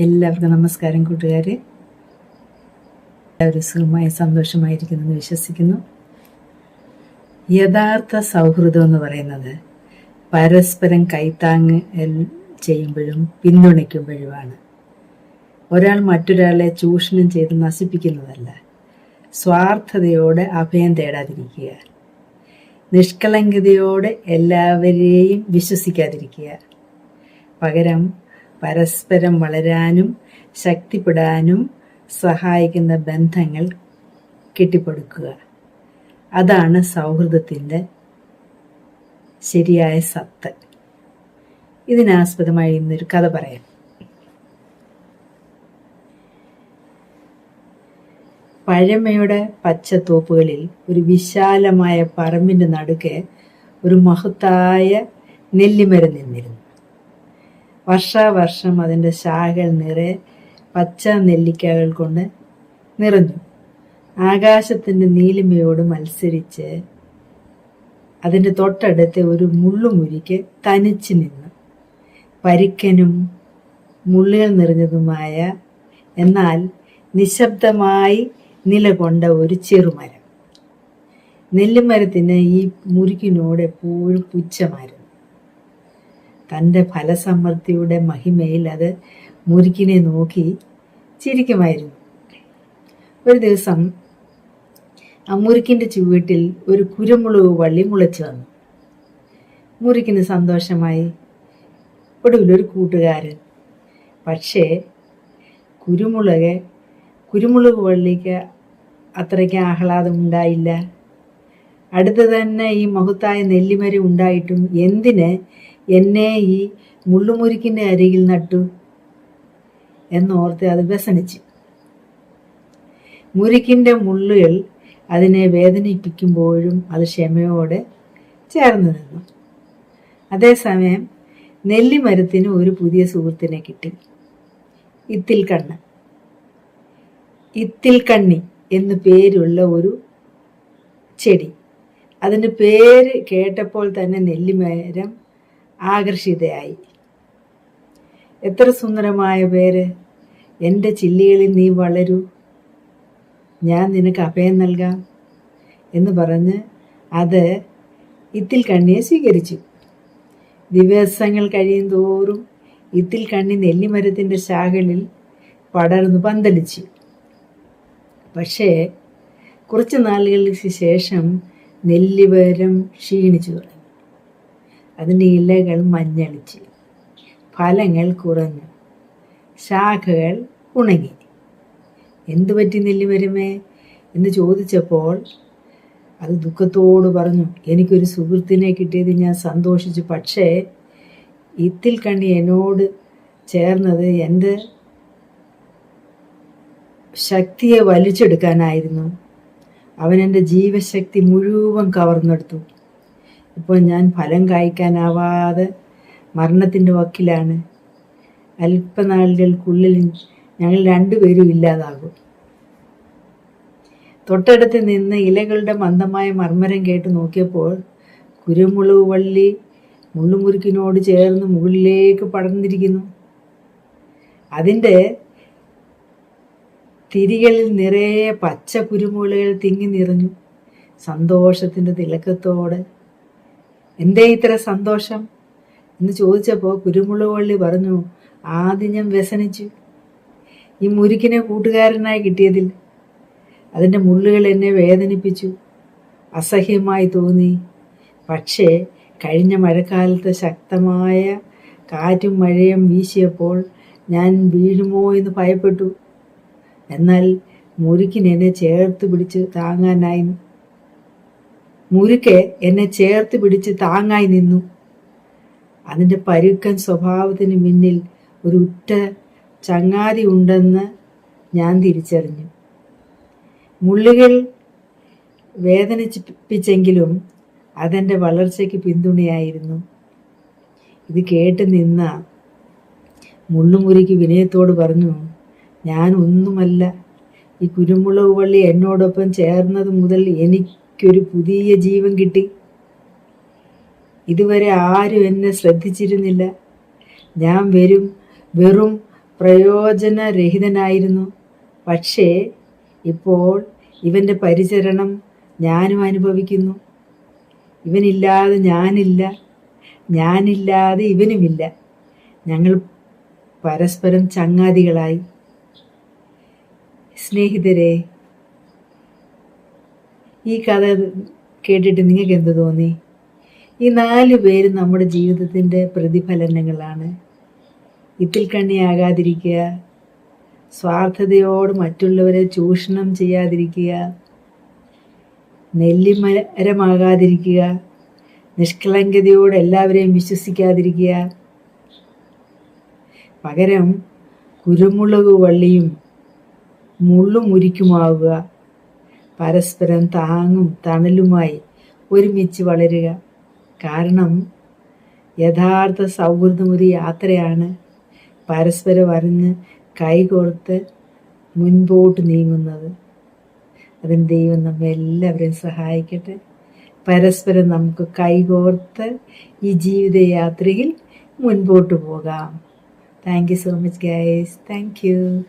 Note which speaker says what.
Speaker 1: എല്ലാവർക്കും നമസ്കാരം കൂട്ടുകാരെ. എല്ലാവരും സുഖമായി സന്തോഷമായിരിക്കുന്നെന്ന് വിശ്വസിക്കുന്നു. യഥാർത്ഥ സൗഹൃദം എന്ന് പറയുന്നത് പരസ്പരം കൈത്താങ് ചെയ്യുമ്പോഴും പിന്തുണയ്ക്കുമ്പോഴുമാണ്. ഒരാൾ മറ്റൊരാളെ ചൂഷണം ചെയ്ത് നശിപ്പിക്കുന്നതല്ല സ്വാർത്ഥതയോടെ അഭയം തേടാതിരിക്കുക. നിഷ്കളങ്കതയോടെ എല്ലാവരെയും വിശ്വസിക്കാതിരിക്കുക. പകരം പരസ്പരം വളരാനും ശക്തിപ്പെടാനും സഹായിക്കുന്ന ബന്ധങ്ങൾ കെട്ടിപ്പടുക്കുക. അതാണ് സൗഹൃദത്തിന്റെ ശരിയായ സത്ത് ഇതിനാസ്പദമായി ഇന്നൊരു കഥ പറയാം. പഴമയുടെ പച്ചത്തോപ്പുകളിൽ ഒരു വിശാലമായ പറമ്പിന്റെ നടുക്ക് ഒരു മഹത്തായ നെല്ലിമരം നിന്നിരുന്നു. വർഷാവർഷം അതിന്റെ ശാഖകൾ നിറയെ പച്ച നെല്ലിക്കകൾ കൊണ്ട് നിറഞ്ഞു. ആകാശത്തിന്റെ നീലിമയോട് മത്സരിച്ച് അതിന്റെ തൊട്ടടുത്ത് ഒരു മുള്ളുമുരിക്ക് തനിച്ച് നിന്നു. പരിക്കനും മുള്ളുകൾ നിറഞ്ഞതുമായ എന്നാൽ നിശബ്ദമായി നിലകൊണ്ട ഒരു ചെറുമരം. നെല്ലിമരത്തിന് ഈ മുരിക്കിനോട് എപ്പോഴും പുച്ഛമായിരുന്നു. തന്റെ ഫലസമൃദ്ധിയുടെ മഹിമയിൽ അത് മുരുക്കിനെ നോക്കി ചിരിക്കുമായിരുന്നു. ഒരു ദിവസം ആ മുരുക്കിന്റെ ചുവട്ടിൽ ഒരു കുരുമുളക് വള്ളി മുളച്ചു വന്നു. മുരുക്കിന് സന്തോഷമായി ഒടുവിലൊരു കൂട്ടുകാരൻ. പക്ഷേ കുരുമുളക് കുരുമുളക് വള്ളിക്ക് അത്രയ്ക്ക് ആഹ്ലാദമുണ്ടായില്ല അടുത്ത് തന്നെ ഈ മഹത്തായ നെല്ലിമരി ഉണ്ടായിട്ടും എന്തിന് എന്നെ ഈ മുള്ളുമുരിക്കിന്റെ അരികിൽ നട്ടു എന്നോർത്ത് അത് വ്യസനിച്ചു. മുരിക്കിന്റെ മുള്ളുകൾ അതിനെ വേദനിപ്പിക്കുമ്പോഴും അത് ക്ഷമയോടെ ചേർന്ന് നിന്നു. അതേസമയം നെല്ലിമരത്തിന് ഒരു പുതിയ സുഹൃത്തിനെ കിട്ടി. ഇത്തിൽ കണ്ണ് ഇത്തിൽ കണ്ണി എന്നു പേരുള്ള ഒരു ചെടി. അതിന്റെ പേര് കേട്ടപ്പോൾ തന്നെ നെല്ലിമരം ആകർഷിതയായി. എത്ര സുന്ദരമായ പേര്. എന്റെ ചില്ലികളിൽ നീ വളരൂ. ഞാൻ നിനക്ക് അഭയം നൽകാം എന്ന് പറഞ്ഞ് അത് ഇത്തിൽ കണ്ണിയെ സ്വീകരിച്ചു. ദിവസങ്ങൾ കഴിയും തോറും ഇത്തിൽ കണ്ണി നെല്ലിമരത്തിന്റെ ശാഖകളിൽ പടർന്നു പന്തലിച്ചു. പക്ഷേ കുറച്ച് നാളുകൾക്ക് ശേഷം നെല്ലിമരം ക്ഷീണിച്ചു തുടങ്ങി. അതിന്റെ ഇലകൾ മഞ്ഞളിച്ച്. ഫലങ്ങൾ കുറഞ്ഞു. ശാഖകൾ ഉണങ്ങി. എന്തു പറ്റി നെല്ലിമരുമേ? എന്ന് ചോദിച്ചപ്പോൾ അത് ദുഃഖത്തോട് പറഞ്ഞു എനിക്കൊരു സുഹൃത്തിനെ കിട്ടിയത് ഞാൻ സന്തോഷിച്ചു. പക്ഷേ ഇത്തിൽ കണ്ണി എന്നോട് ചേർന്നത് എന്റെ ശക്തിയെ വലിച്ചെടുക്കാനായിരുന്നു. അവൻ എന്റെ ജീവശക്തി മുഴുവൻ കവർന്നെടുത്തു. ഇപ്പോൾ ഞാൻ ഫലം കായ്ക്കാനാവാതെ മരണത്തിന്റെ വക്കിലാണ്. അല്പനാളുകൾക്കുള്ളിൽ ഞങ്ങൾ രണ്ടുപേരും ഇല്ലാതാകും. തൊട്ടടുത്ത് നിന്ന് ഇലകളുടെ മന്ദമായ മർമ്മരം കേട്ട് നോക്കിയപ്പോൾ കുരുമുളക് വള്ളി മുള്ളുമുരുക്കിനോട് ചേർന്ന് മുകളിലേക്ക് പടർന്നിരിക്കുന്നു. അതിന്റെ തിരികളിൽ നിറയെ പച്ച കുരുമുളകൾ തിങ്ങി നിറഞ്ഞു. സന്തോഷത്തിന്റെ തിളക്കത്തോടെ എന്തേ ഇത്ര സന്തോഷം? എന്ന് ചോദിച്ചപ്പോൾ കുരുമുളക് പറഞ്ഞു ആദ്യം ഞാൻ വ്യസനിച്ചു. ഈ മുരുക്കിനെ കൂട്ടുകാരനായി കിട്ടിയതിൽ അതിന്റെ മുള്ളുകൾ എന്നെ വേദനിപ്പിച്ചു. അസഹ്യമായി തോന്നി. പക്ഷേ കഴിഞ്ഞ മഴക്കാലത്ത് ശക്തമായ കാറ്റും മഴയും വീശിയപ്പോൾ ഞാൻ വീഴുമോ എന്ന് ഭയപ്പെട്ടു. എന്നാൽ മുരുക്കിനെന്നെ ചേർത്ത് പിടിച്ച് താങ്ങാനായി മുരുക്ക് എന്നെ ചേർത്ത് പിടിച്ച് താങ്ങായി നിന്നു. അതിന്റെ പരുക്കൻ സ്വഭാവത്തിന് മുന്നിൽ ഒരു ഉറ്റ ചങ്ങാതി ഉണ്ടെന്ന് ഞാൻ തിരിച്ചറിഞ്ഞു. മുള്ളുകൾ വേദനിപ്പിച്ചെങ്കിലും അതെന്റെ വളർച്ചയ്ക്ക് പിന്തുണയായിരുന്നു. ഇത് കേട്ട് നിന്ന മുള്ളുമുരിക്ക് വിനയത്തോട് പറഞ്ഞു ഞാൻ ഒന്നുമല്ല. ഈ കുരുമുളക് വള്ളി എന്നോടൊപ്പം ചേർന്നത് മുതൽ എനിക്കൊരു പുതിയ ജീവൻ കിട്ടി. ഇതുവരെ ആരും എന്നെ ശ്രദ്ധിച്ചിരുന്നില്ല. ഞാൻ വരും വെറും പ്രയോജനരഹിതനായിരുന്നു. പക്ഷേ ഇപ്പോൾ ഇവന്റെ പരിചരണം ഞാനും അനുഭവിക്കുന്നു. ഇവനില്ലാതെ ഞാനില്ല. ഞാനില്ലാതെ ഇവനുമില്ല. ഞങ്ങൾ പരസ്പരം ചങ്ങാതികളായി. സ്നേഹിതരെ ഈ കഥ കേട്ടിട്ട് നിങ്ങൾക്ക് എന്ത് തോന്നി? ഈ നാല് പേര് നമ്മുടെ ജീവിതത്തിന്റെ പ്രതിഫലനങ്ങളാണ്. ഇതിൽ കണ്ണിയാകാതിരിക്കുക സ്വാർത്ഥതയോട് മറ്റുള്ളവരെ ചൂഷണം ചെയ്യാതിരിക്കുക നെല്ലിമരമാകാതിരിക്കുക നിഷ്കളങ്കതയോട് എല്ലാവരെയും വിശ്വസിക്കാതിരിക്കുക. പകരം കുരുമുളക് വള്ളിയും മുള്ളുമുരിക്കുമാവുക പരസ്പരം താങ്ങും തണലുമായി ഒരുമിച്ച് വളരുക. കാരണം യഥാർത്ഥ സൗഹൃദം ഒരു യാത്രയാണ്. പരസ്പരം അറിഞ്ഞ് കൈകോർത്ത് മുൻപോട്ട് നീങ്ങുന്നത്. അതിന് ദൈവം നമ്മെ എല്ലാവരെയും സഹായിക്കട്ടെ. പരസ്പരം നമുക്ക് കൈകോർത്ത് ഈ ജീവിതയാത്രയിൽ മുൻപോട്ട് പോകാം. Thank you so much guys thank you